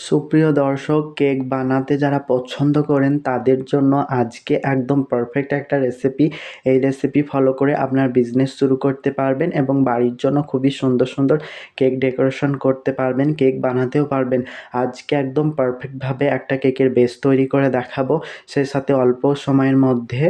সুপ্রিয় দর্শক, কেক বানাতে যারা পছন্দ করেন, তাদের জন্য আজকে একদম পারফেক্ট একটা রেসিপি এই রেসিপি ফলো করে আপনার বিজনেস শুরু করতে পারবেন এবং বাড়ির জন্য খুবই সুন্দর সুন্দর কেক ডেকোরেশন করতে পারবেন, কেক বানাতেও পারবেন। আজকে একদম পারফেক্টভাবে একটা কেকের বেস তৈরি করে দেখাবো। সেই সাথে অল্প সময়ের মধ্যে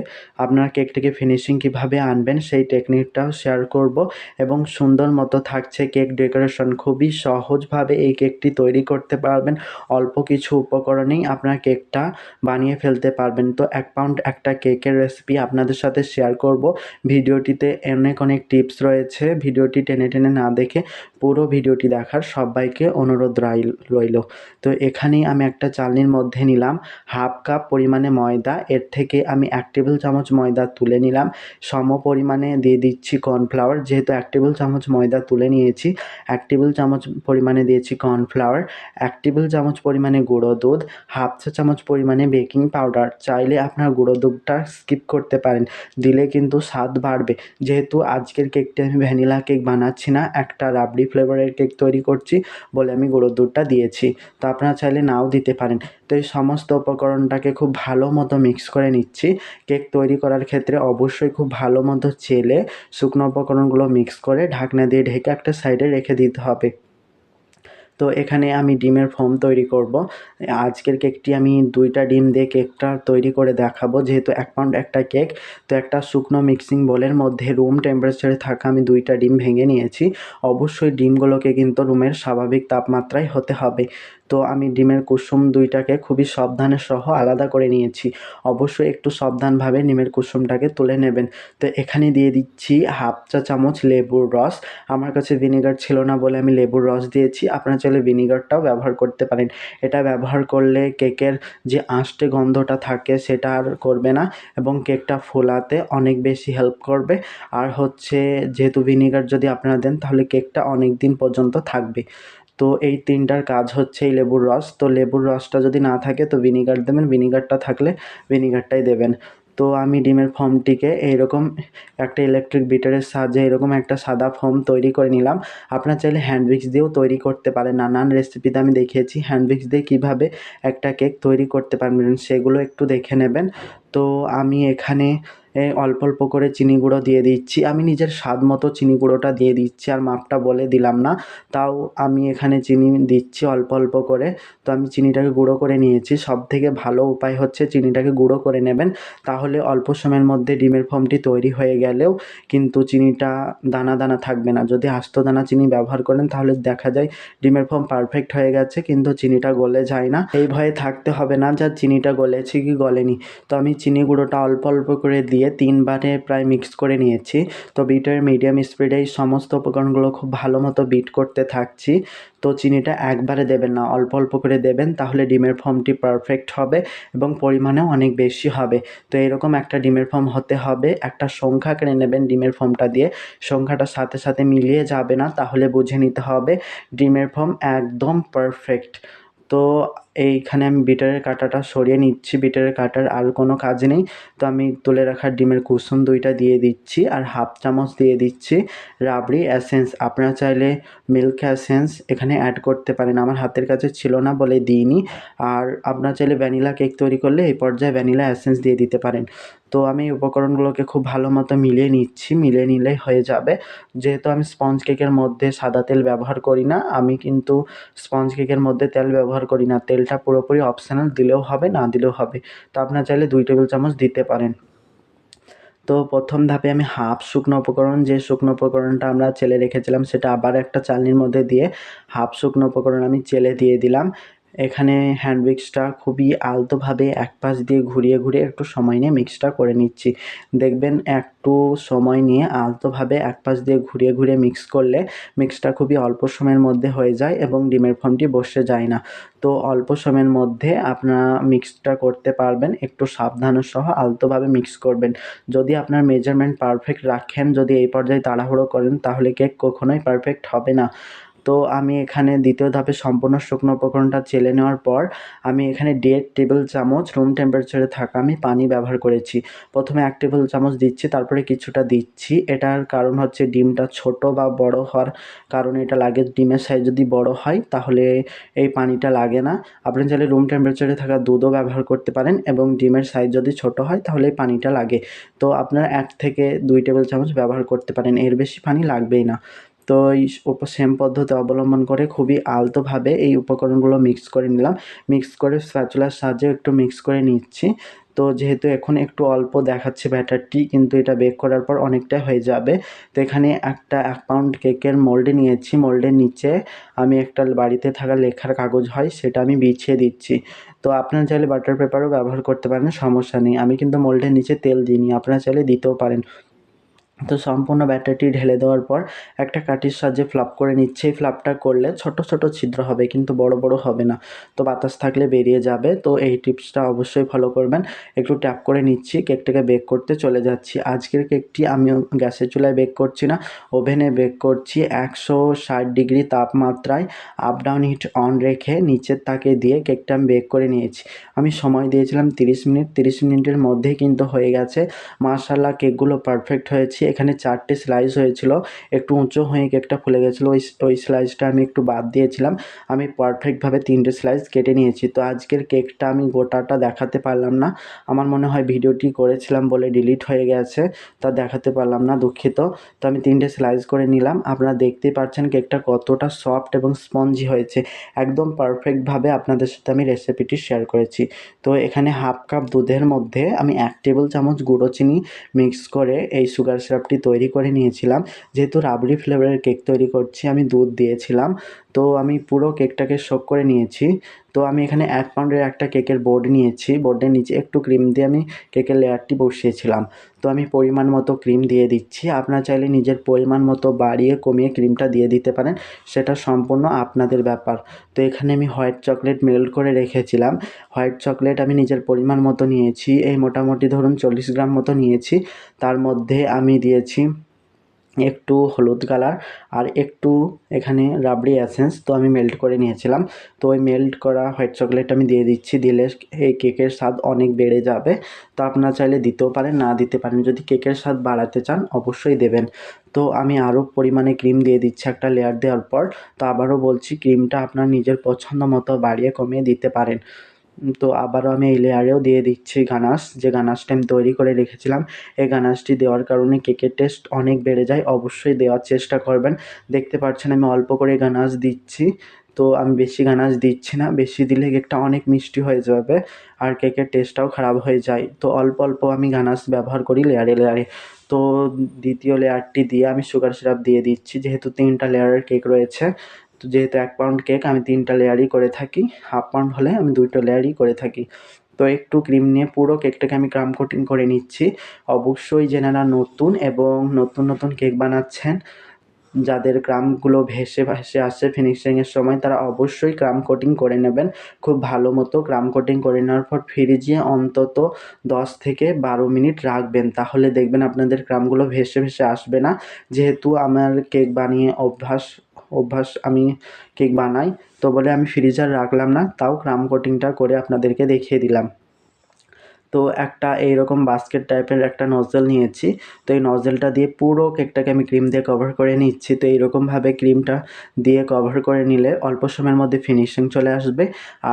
আপনার কেকটিকে ফিনিশিং কীভাবে আনবেন, সেই টেকনিকটাও শেয়ার করব এবং সুন্দর মতো থাকছে কেক ডেকোরেশন খুবই সহজভাবে এই কেকটি তৈরি করতে পারবেন। অল্প কিছু উপকরণেই আপনার কেকটা বানিয়ে ফেলতে পারবেন। তো এক পাউন্ড একটা কেকের রেসিপি আপনাদের সাথে শেয়ার করব। ভিডিওটিতে অনেক অনেক টিপস রয়েছে। ভিডিওটি টেনে টেনে না দেখে পুরো ভিডিওটি দেখার সবাইকে অনুরোধ রইল তো এখানেই আমি একটা চালনির মধ্যে নিলাম হাফ কাপ পরিমাণে ময়দা। এর থেকে আমি এক টেবিল চামচ ময়দা তুলে নিলাম। সম পরিমাণে দিয়ে দিচ্ছি কর্নফ্লাওয়ার। যেহেতু এক টেবিল চামচ ময়দা তুলে নিয়েছি, এক টেবিল চামচ পরিমাণে দিয়েছি কর্নফ্লাওয়ার, এক টেবিল চামচ পরিমাণে গুঁড়ো দুধ, হাফ চা চামচ পরিমাণে বেকিং পাউডার। চাইলে আপনার গুঁড়ো দুধটা স্কিপ করতে পারেন, দিলে কিন্তু স্বাদ বাড়বে। যেহেতু আজকের কেকটি আমি ভ্যানিলা কেক বানাচ্ছি না, একটা রাবড়ি ফ্লেভারের কেক তৈরি করছি বলে আমি গুঁড়ো দুধটা দিয়েছি। তো আপনারা চাইলে নাও দিতে পারেন। তো এই সমস্ত উপকরণটাকে খুব ভালো মতো মিক্স করে নিচ্ছি। কেক তৈরি করার ক্ষেত্রে অবশ্যই খুব ভালো মতো চেলে শুকনো উপকরণগুলো মিক্স করে ঢাকনা দিয়ে ঢেকে একটা সাইডে রেখে দিতে হবে। তো এখানে আমি ডিমের ফর্ম তৈরি করব। আজকের কেকটি আমি দুইটা ডিম দিয়ে কেকটা তৈরি করে দেখাবো। যেহেতু এক পাউন্ড একটা কেক, তো একটা শুকনো মিক্সিং বোলের মধ্যে রুম টেম্পারেচারে থাকা আমি দুইটা ডিম ভেঙে নিয়েছি। অবশ্যই ডিমগুলোকে কিন্তু রুমের স্বাভাবিক তাপমাত্রায় হতে হবে। তো আমি ডিমের কুসুম দুইটাকে খুবই সাবধানে সহ আলাদা করে নিয়েছি। অবশ্যই একটু সাবধানভাবে ডিমের কুসুমটাকে তুলে নেবেন। তো এখানে দিয়ে দিচ্ছি হাফ চা চামচ লেবুর রস। আমার কাছে ভিনেগার ছিল না বলে আমি লেবুর রস দিয়েছি। আপনারা চাইলে ভিনেগারটাও ব্যবহার করতে পারেন। এটা ব্যবহার করলে কেকের যে আঁশটে গন্ধটা থাকে সেটা আর করবে না এবং কেকটা ফোলাতে অনেক বেশি হেল্প করবে। আর হচ্ছে যেহেতু ভিনেগার যদি আপনারা দেন তাহলে কেকটা অনেক দিন পর্যন্ত থাকবে। তো এই তিনটার কাজ হচ্ছে এই লেবুর রস। তো লেবুর রসটা যদি না থাকে তো ভিনিগার দেবেন। ভিনিগারটা থাকলে ভিনিগারটাই দেবেন। তো আমি ডিমের ফর্মটিকে এইরকম একটা ইলেকট্রিক বিটারের সাহায্যে এরকম একটা সাদা ফর্ম তৈরি করে নিলাম। আপনার চাইলে হ্যান্ড উইক্স দিয়েও তৈরি করতে পারেন। নানান রেসিপিতে আমি দেখিয়েছি। হ্যান্ড উইক্স দিয়ে কীভাবে একটা কেক তৈরি করতে পারবেন সেগুলো একটু দেখে নেবেন। তো আমি এখানে অল্প অল্প করে চিনি গুঁড়ো দিয়ে দিচ্ছি। আমি নিজের স্বাদ মতো চিনি গুঁড়োটা দিয়ে দিচ্ছি আর মাপটা বলে দিলাম না। তাও আমি এখানে চিনি দিচ্ছি অল্প অল্প করে। তো আমি চিনিটাকে গুঁড়ো করে নিয়েছি। সব থেকে ভালো উপায় হচ্ছে চিনিটাকে গুঁড়ো করে নেবেন। তাহলে অল্প সময়ের মধ্যে ডিমের ফর্মটি তৈরি হয়ে গেলেও কিন্তু চিনিটা দানা দানা থাকবে না। যদি আস্ত দানা চিনি ব্যবহার করেন তাহলে দেখা যায় ডিমের ফর্ম পারফেক্ট হয়ে গেছে, কিন্তু চিনিটা গলে যায় না। এই ভয়ে থাকতে হবে না, যা চিনিটা গলেছে কি গলেনি। তো আমি চিনি গুঁড়োটা অল্প অল্প করে দিয়ে তিনবারে প্রায় মিক্স করে নিয়েছি। তো বিটের মিডিয়াম স্পিডে এই সমস্ত উপকরণগুলো খুব ভালো মতো বিট করতে থাকছি। তো চিনিটা একবারে দেবেন না, অল্প অল্প করে দেবেন, তাহলে ডিমের ফর্মটি পারফেক্ট হবে এবং পরিমাণেও অনেক বেশি হবে। তো এরকম একটা ডিমের ফর্ম হতে হবে, একটা সংখ্যা কেড়ে নেবেন ডিমের ফর্মটা দিয়ে। সংখ্যাটার সাথে সাথে মিলিয়ে যাবে না, তাহলে বুঝে নিতে হবে ডিমের ফর্ম একদম পারফেক্ট তো এইখানে আমি বিটারের কাঁটাটা সরিয়ে নিচ্ছি। বিটারের কাঁটার আর কোনো কাজ নেই। তো আমি তুলে রাখা ডিমের কুসুম দুইটা দিয়ে দিচ্ছি আর হাফ চামচ দিয়ে দিচ্ছি রাবড়ি অ্যাসেন্স আপনারা চাইলে মিল্ক অ্যাসেন্স এখানে অ্যাড করতে পারেন। আমার হাতের কাছে ছিল না বলে দিইনি। আর আপনারা চাইলে ভ্যানিলা কেক তৈরি করলে এই পর্যায়ে ভ্যানিলা অ্যাসেন্স দিয়ে দিতে পারেন। তো আমি উপকরণগুলোকে খুব ভালো মতো মিলিয়ে নিচ্ছি। মিলিয়ে নিলেই হয়ে যাবে। যেহেতু আমি স্পঞ্জ কেকের মধ্যে সাদা তেল ব্যবহার করি না, আমি কিন্তু স্পঞ্জ কেকের মধ্যে তেল ব্যবহার করি না। তেলটা পুরোপুরি অপশানাল দিলেও হবে, না দিলেও হবে। তো আপনার চাইলে দুই টেবিল চামচ দিতে পারেন। তো প্রথম ধাপে আমি হাফ শুকনো উপকরণ, যে শুকনো উপকরণটা আমরা চেলে রেখেছিলাম, সেটা আবার একটা চালনির মধ্যে দিয়ে হাফ শুকনো উপকরণ আমি চেলে দিয়ে দিলাম। এখানে হ্যান্ড মিক্সটা খুবই আলতোভাবে এক পাশ দিয়ে ঘুরিয়ে ঘুরিয়ে একটু সময় নিয়ে মিক্সটা করে নিচ্ছি। দেখবেন একটু সময় নিয়ে আলতোভাবে এক পাশ দিয়ে ঘুরিয়ে ঘুরিয়ে মিক্স করলে মিক্সটা খুবই অল্প সময়ের মধ্যে হয়ে যায় এবং ডিমের ফর্মটি বসে যায় না। তো অল্প সময়ের মধ্যে আপনারা মিক্সটা করতে পারবেন, একটু সাবধানের সহ আলতোভাবে মিক্স করবেন। যদি আপনার মেজারমেন্ট পারফেক্ট রাখেন, যদি এই পর্যায়ে তাড়াহুড়ো করেন, তাহলে কেক কখনোই পারফেক্ট হবে না। তো আমি এখানে দ্বিতীয় ধাপে সম্পূর্ণ শুকনো উপকরণটা চেলে নেওয়ার পর আমি এখানে দেড় টেবিল চামচ রুম টেম্পারেচারে থাকা আমি পানি ব্যবহার করেছি। প্রথমে এক টেবিল চামচ দিচ্ছি, তারপরে কিছুটা দিচ্ছি। এটার কারণ হচ্ছে ডিমটা ছোট বা বড় হওয়ার কারণে এটা লাগে ডিমের সাইজ যদি বড় হয় তাহলে এই পানিটা লাগে না। আপনি চাইলে রুম টেম্পারেচারে থাকা দুধও ব্যবহার করতে পারেন এবং ডিমের সাইজ যদি ছোট হয় তাহলে এই পানিটা লাগে। তো আপনারা এক থেকে দুই টেবিল চামচ ব্যবহার করতে পারেন, এর বেশি পানি লাগবেই না। তো এই সেম পদ্ধতি অবলম্বন করে খুবই আলতোভাবে এই উপকরণগুলো মিক্স করে নিলাম। মিক্স করে স্প্যাচুলার সাহায্যে একটু মিক্স করে নিচ্ছি। তো যেহেতু এখন একটু অল্প দেখাচ্ছে ব্যাটারটি, কিন্তু এটা বেক করার পর অনেকটা হয়ে যাবে। তো এখানে একটা এক পাউন্ড কেকের মোল্ডে নিয়েছি। মোল্ডের নিচে আমি একটা বাড়িতে থাকা লেখার কাগজ হয়, সেটা আমি বিছিয়ে দিচ্ছি। তো আপনারা চাইলে বাটার পেপারও ব্যবহার করতে পারেন, সমস্যা নেই। আমি কিন্তু মোল্ডের নিচে তেল দিইনি, আপনারা চাইলে দিতেও পারেন। তো সম্পূর্ণ ব্যাটারটি ঢেলে দেওয়ার পর একটা কাঠির সাহায্যে ফ্লাপ করে নিচ্ছে। এই ফ্লাপটা করলে ছোট ছোট ছিদ্র হবে, কিন্তু বড় বড় হবে না। তো বাতাস থাকলে বেরিয়ে যাবে। তো এই টিপসটা অবশ্যই ফলো করবেন। একটু ট্যাপ করে নিচ্ছি কেকটাকে বেক করতে চলে যাচ্ছি। আজকের কেকটি আমি গ্যাসের চুলায় বেক করছি না। ওভেনে বেক করছি একশো ষাট ডিগ্রি তাপমাত্রায়। আপ ডাউন হিট অন রেখে নিচের তাকে দিয়ে কেকটা আমি বেক করে নিয়েছি। আমি সময় দিয়েছিলাম তিরিশ মিনিট। তিরিশ মিনিটের মধ্যেই কিন্তু হয়ে গেছে। মাশাল্লাহ কেকগুলো পারফেক্ট হয়েছে। এখানে চারটে স্লাইস হয়েছিল। একটু উঁচু হয়ে কেকটা ফুলে গেছিল। ওই ওই স্লাইসটা আমি একটু বাদ দিয়েছিলাম। আমি পারফেক্টভাবে তিনটে স্লাইস কেটে নিয়েছি। তো আজকের কেকটা আমি গোটাটা দেখাতে পারলাম না। আমার মনে হয় ভিডিওটি করেছিলাম বলে ডিলিট হয়ে গেছে। তা দেখাতে পারলাম না, দুঃখিত। তো আমি তিনটে স্লাইস করে নিলাম। আপনারা দেখতেই পাচ্ছেন কেকটা কতটা সফট এবং স্পঞ্জি হয়েছে। একদম পারফেক্টভাবে আপনাদের সাথে আমি রেসিপিটি শেয়ার করেছি। তো এখানে হাফ কাপ দুধের মধ্যে আমি এক টেবিল চামচ গুঁড়ো চিনি মিক্স করে এই সুগার সিরাপটি তৈরি করে নিয়েছিলাম। যেহেতু রাবড়ি ফ্লেভারের কেক তৈরি করছি, আমি দুধ দিয়েছিলাম। তো আমি পুরো কেকটাকে শোক করে নিয়েছি। তো আমি এখানে এক পাউন্ডের একটা কেকের বোর্ড নিয়েছি। বোর্ডের নিচে একটু ক্রিম দিয়ে আমি কেকের লেয়ারটি বসিয়েছিলাম। তো আমি পরিমাণ মতো ক্রিম দিয়ে দিচ্ছি। আপনারা চাইলে নিজের পরিমাণ মতো বাড়িয়ে কমিয়ে ক্রিমটা দিয়ে দিতে পারেন। সেটা সম্পূর্ণ আপনাদের ব্যাপার। তো এখানে আমি হোয়াইট চকলেট মেল্ট করে রেখেছিলাম। হোয়াইট চকলেট আমি নিজের পরিমাণ মতো নিয়েছি। এই মোটামুটি ধরুন চল্লিশ গ্রাম মতো নিয়েছি। তার মধ্যে আমি দিয়েছি একটু হলুদ কালার আর একটু এখানে রাবড়ি অ্যাসেন্স তো আমি মেল্ট করে নিয়েছিলাম। তো ওই মেল্ট করা হোয়াইট চকলেট আমি দিয়ে দিচ্ছি, দিলে এই কেকের স্বাদ অনেক বেড়ে যাবে। তো আপনারা চাইলে দিতেও পারেন, না দিতে পারেন, যদি কেকের স্বাদ বাড়াতে চান অবশ্যই দেবেন। তো আমি আরও পরিমাণে ক্রিম দিয়ে দিচ্ছি একটা লেয়ার দেওয়ার পর। তো আবারও বলছি ক্রিমটা আপনার নিজের পছন্দ মতো বাড়িয়ে কমিয়ে দিতে পারেন। তো আবারও আমি এই লেয়ারেও দিয়ে দিচ্ছি গানাশ। যে গানাশটা আমি তৈরি করে রেখেছিলাম, এই গানাশটি দেওয়ার কারণে কেকের টেস্ট অনেক বেড়ে যায়। অবশ্যই দেওয়ার চেষ্টা করবেন। দেখতে পাচ্ছেন আমি অল্প করে গানাশ দিচ্ছি। তো আমি বেশি গানাশ দিচ্ছি না, বেশি দিলে কেকটা অনেক মিষ্টি হয়ে যাবে আর কেকের টেস্টটাও খারাপ হয়ে যায়। তো অল্প অল্প আমি গানাশ ব্যবহার করি লেয়ারে লেয়ারে তো দ্বিতীয় লেয়ারটি দিয়ে আমি সুগার সিরাপ দিয়ে দিচ্ছি, যেহেতু তিনটা লেয়ারের কেক রয়েছে। তো যেহেতু এক পাউন্ড কেক আমি তিনটা লেয়ারই করে থাকি। হাফ পাউন্ড হলে আমি দুইটা লেয়ারই করে থাকি। তো একটু ক্রিম নিয়ে পুরো কেকটাকে আমি ক্রাম কোটিং করে নিচ্ছি। অবশ্যই যেনারা নতুন এবং নতুন নতুন কেক বানাচ্ছেন, যাদের ক্রামগুলো ভেসে ভেসে আসে ফিনিশিংয়ের সময়, তারা অবশ্যই ক্রাম কোটিং করে নেবেন। খুব ভালো মতো ক্রাম কোটিং করে নেওয়ার পর ফ্রিজে অন্তত দশ থেকে বারো মিনিট রাখবেন। তাহলে দেখবেন আপনাদের ক্রামগুলো ভেসে ভেসে আসবে না। যেহেতু আমার কেক বানিয়ে অভ্যাস অভ্যাস আমি কেক বানাই। তো বলে আমি ফ্রিজার রাখলাম না, তাও ক্রাম কোটিংটা করে আপনাদেরকে দেখিয়ে দিলাম। তো একটা এইরকম বাস্কেট টাইপের একটা নজেল নিয়েছি। তো এই নজেলটা দিয়ে পুরো কেকটাকে আমি ক্রিম দিয়ে কভার করে নিচ্ছি। তো এইরকমভাবে ক্রিমটা দিয়ে কভার করে নিলে অল্প সময়ের মধ্যে ফিনিশিং চলে আসবে।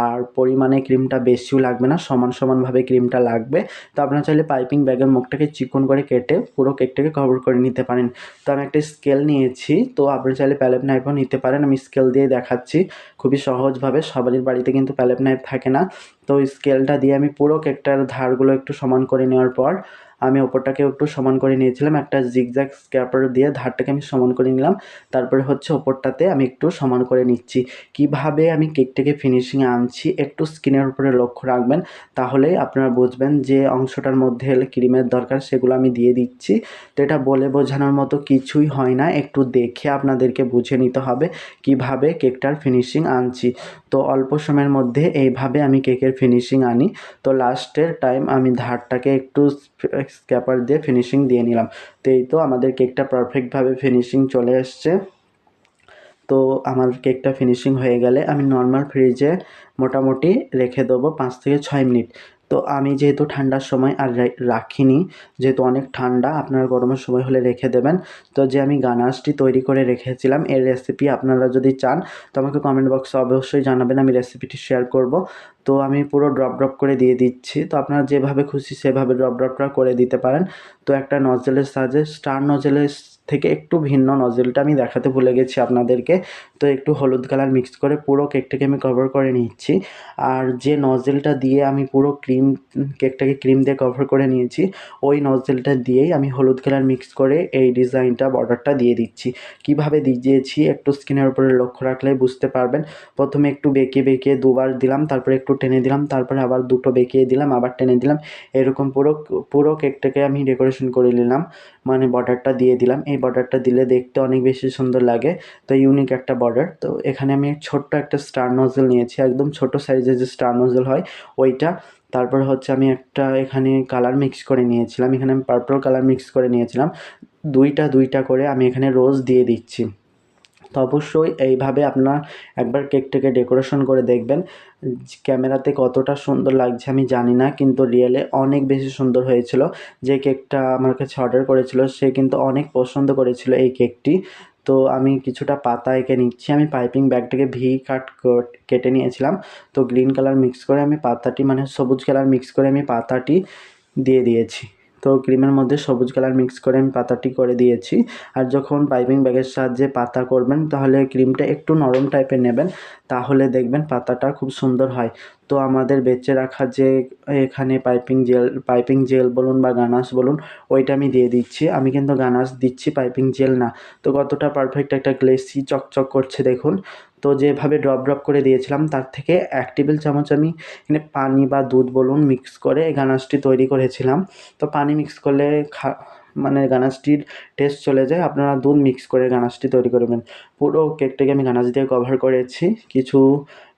আর পরিমাণে ক্রিমটা বেশিও লাগবে না, সমান সমানভাবে ক্রিমটা লাগবে। তো আপনারা চাইলে পাইপিং ব্যাগের মুখটাকে চিকন করে কেটে পুরো কেকটাকে কভার করে নিতে পারেন। তো আমি একটা স্কেল নিয়েছি। তো আপনারা চাইলে প্যালেপ নাইফও নিতে পারেন। আমি স্কেল দিয়ে দেখাচ্ছি। খুবই সহজভাবে, সবারই বাড়িতে কিন্তু প্যালেপ নাইফ থাকে না। তো স্কেলটা দিয়ে আমি পুরো কেকটার ধারগুলো একটু সমান করে নেওয়ার পর, আমি ওপরটাকে একটু সমান করে নিয়েছিলাম। একটা জিগজ্যাগ স্ক্যাপার দিয়ে ধারটাকে আমি সমান করে নিলাম। তারপরে হচ্ছে ওপরটাতে আমি একটু সমান করে নিচ্ছি। কীভাবে আমি কেকটাকে ফিনিশিংয়ে আনছি একটু স্কিনের উপরে লক্ষ্য রাখবেন, তাহলেই আপনারা বুঝবেন যে অংশটার মধ্যে ক্রিমের দরকার সেগুলো আমি দিয়ে দিচ্ছি। তো এটা বলে বোঝানোর মতো কিছুই হয় না। একটু দেখে আপনাদেরকে বুঝে নিতে হবে কীভাবে কেকটার ফিনিশিং আনছি। তো অল্প সময়ের মধ্যে এইভাবে আমি কেকের ফিনিশিং আনি। তো লাস্টের টাইম আমি ধারটাকে একটু স্ক্যাপার দিয়ে ফিনিশিং দিয়ে নিলাম। তো এই তো আমাদের কেকটা পারফেক্টভাবে ফিনিশিং চলে এসছে। তো আমার কেকটা ফিনিশিং হয়ে গেলে আমি নর্মাল ফ্রিজে মোটামুটি রেখে দেবো পাঁচ থেকে ছয় মিনিট। তো আমি যেহেতু ঠান্ডার সময় আর রাখিনি, যেহেতু অনেক ঠান্ডা, আপনারা গরমের সময় হলে রেখে দেবেন। তো যে আমি গানাশটি তৈরি করে রেখেছিলাম, এর রেসিপি আপনারা যদি চান, তো আমাকে কমেন্ট বক্সে অবশ্যই জানাবেন, আমি রেসিপিটি শেয়ার করব। তো আমি পুরো ড্রপ ড্রপ করে দিয়ে দিচ্ছি। তো আপনারা যেভাবে খুশি সেভাবে ড্রপ ড্রপটা করে দিতে পারেন। তো একটা নজেলের সাহায্যে স্টার নজেলের থেকে একটু ভিন্ন নজেলটা আমি দেখাতে ভুলে গেছি আপনাদেরকে। তো একটু হলুদ কালার মিক্স করে পুরো কেকটাকে আমি কভার করে নিচ্ছি। আর যে নজেলটা দিয়ে আমি পুরো ক্রিম কেকটাকে ক্রিম দিয়ে কভার করে নিয়েছি, ওই নজেলটা দিয়েই আমি হলুদ কালার মিক্স করে এই ডিজাইনটা বর্ডারটা দিয়ে দিচ্ছি। কীভাবে দিয়েছি একটু স্কিনের উপরে লক্ষ্য রাখলে বুঝতে পারবেন। প্রথমে একটু বেঁকে বেঁকে দুবার দিলাম, তারপরে একটু টেনে দিলাম, তারপরে আবার দুটো বেঁকিয়ে দিলাম, আবার টেনে দিলাম। এরকম পুরো পুরো কেকটাকে আমি ডেকোরেশন করে নিলাম। মানে বর্ডারটা দিয়ে দিলাম। এই বর্ডারটা দিলে দেখতে অনেক বেশি সুন্দর লাগে। তো ইউনিক একটা বর্ডার তো এখানে আমি ছোট্ট একটা স্টার নজেল নিয়েছি। একদম ছোট সাইজের যে স্টার নজেল হয়, ওইটা। তারপর হচ্ছে আমি একটা এখানে কালার মিক্স করে নিয়েছিলাম। এখানে আমি পার্পল কালার মিক্স করে নিয়েছিলাম। দুইটা দুইটা করে আমি এখানে রোজ দিয়ে দিচ্ছি। তো অবশ্যই এইভাবে আপনার একবার কেকটাকে ডেকোরেশন করে দেখবেন। ক্যামেরাতে কতটা সুন্দর লাগছে আমি জানি না, কিন্তু রিয়েলে অনেক বেশি সুন্দর হয়েছিল। যে কেকটা আমার কাছে অর্ডার করেছিল, সে কিন্তু অনেক পছন্দ করেছিল এই কেকটি। তো আমি কিছুটা পাতা এঁকে নিচ্ছি। আমি পাইপিং ব্যাগটাকে ভি কাট কেটে নিয়েছিলাম। তো গ্রিন কালার মিক্স করে আমি পাতাটি মানে সবুজ কালার মিক্স করে আমি পাতাটি দিয়ে দিয়েছি। তো ক্রিমের মধ্যে সবুজ কালার মিক্স করে আমি পাতাটি করে দিয়েছি। আর যখন পাইপিং ব্যাগের সাহায্যে পাতা করবেন, তাহলে ক্রিমটা একটু নরম টাইপের নেবেন, তাহলে দেখবেন পাতাটা খুব সুন্দর হয়। তো আমাদের বেঁচে রাখা যে এখানে পাইপিং জেল পাইপিং জেল বলুন বা গানাস বলুন, ওইটা আমি দিয়ে দিচ্ছি। আমি কিন্তু গানাস দিচ্ছি পাইপিং জেল না। তো কতটা পারফেক্ট একটা গ্লেসি চকচক করছে দেখুন। তো যেভাবে ড্রপ ড্রপ করে দিয়েছিলাম, তার থেকে এক টেবিল চামচ আমি এখানে পানি বা দুধ বলুন মিক্স করে এই গানাশটি তৈরি করেছিলাম। তো পানি মিক্স করলে খা মানে গানাশটির টেস্ট চলে যায়, আপনারা দুধ মিক্স করে গানাশটি তৈরি করবেন পুরো কেকটাকে আমি গানাশ দিয়ে কভার করেছি, কিছু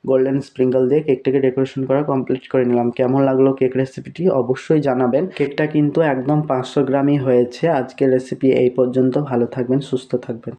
গোল্ডেন স্প্রিঙ্কল দিয়ে কেকটাকে ডেকোরেশন করা কমপ্লিট করে নিলাম। কেমন লাগল কেক রেসিপিটি অবশ্যই জানাবেন। কেকটা কিন্তু একদম পাঁচশো গ্রামই হয়েছে, আজকের রেসিপি এই পর্যন্ত, ভালো থাকবেন, সুস্থ থাকবেন।